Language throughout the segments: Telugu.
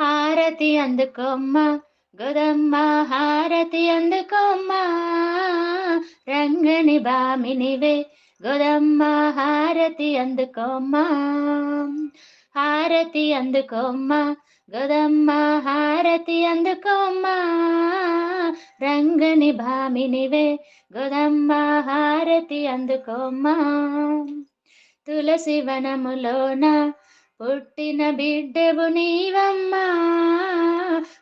హారతి అందుకోమ్మ గోదమ్మ హారతి అందుకోమ్మ. రంగని బామినివే గోదమ్మ హారతి అందుకోమ్మ. హారతి అందుకోమ్మ గోదమ్మ హారతి అందుకోమ్మ. రంగని భామినివే గోదమ్మ హారతి అందుకోమ్మ. తులసి వనములోన పుట్టిన బిడ్డవు నీవమ్మా.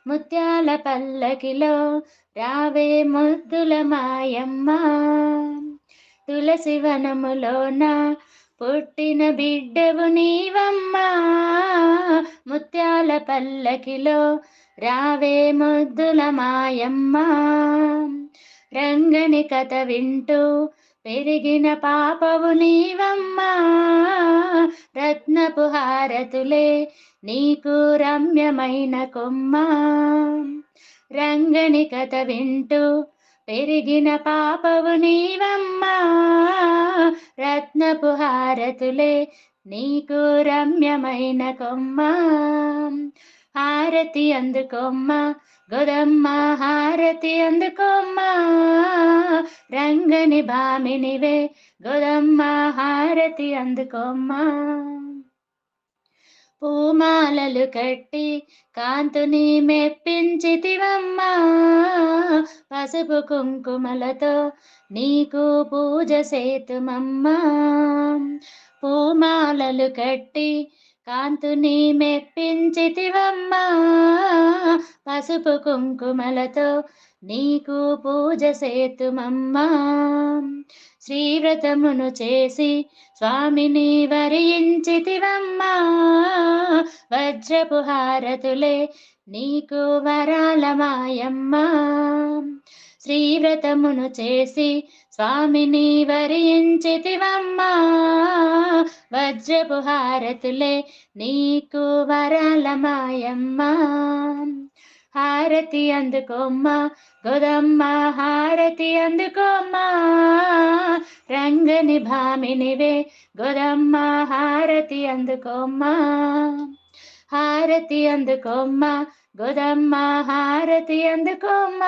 ముత్యాల పల్లకిలో రావే ముద్దుల మాయమ్మ. తులసి వనములోన పుట్టిన బిడ్డవు నీవమ్మా. ముత్యాల పల్లకిలో రావే ముద్దుల మాయమ్మ. రంగని కథ వింటూ పెరిగిన పాపవు నీవమ్మా. రత్నపు హారతులే నీకు రమ్యమైన కొమ్మ. రంగని కథ వింటూ పెరిగిన పాపవు నీవమ్మా. రత్నపు హారతులే నీకు రమ్యమైన కొమ్మ. హారతి అందుకోమ్మ గోదమ్మ హారతి అందుకోమ్మ. రంగని భామినివే గోదమ్మ హారతి అందుకొమ్మ. పూమాలలు కట్టి కాంతుని మెప్పించితివమ్మా. పసుపు కుంకుమలతో నీకు పూజ సేతుమమ్మా. పూమాలలు కట్టి కాంతుని మెప్పించితివమ్మా. పసుపు కుంకుమలతో నీకు పూజ సేతుమమ్మా. శ్రీవ్రతమును చేసి స్వామిని వరించితివమ్మా వజ్రపు హారతులే నీకు వరాల మాయమ్మా శ్రీవ్రతమును చేసి స్వామిని వరించితివమ్మా. వజ్రపు హారతులే నీకు వరాల మాయమ్మా హారతి అందుకోమ్మ గోదమ్మ హారతి అందుకోమ్మా. రంగని భామినివే గోదమ్మ హారతి అందుకోమ్మ. హారతి అందుకోమ్మ. గోదమ్మ హారతి అందుకోమ్మ.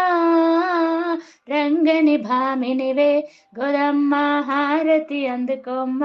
రంగని భామినివే గోదమ్మ హారతి అందుకోమ్మ.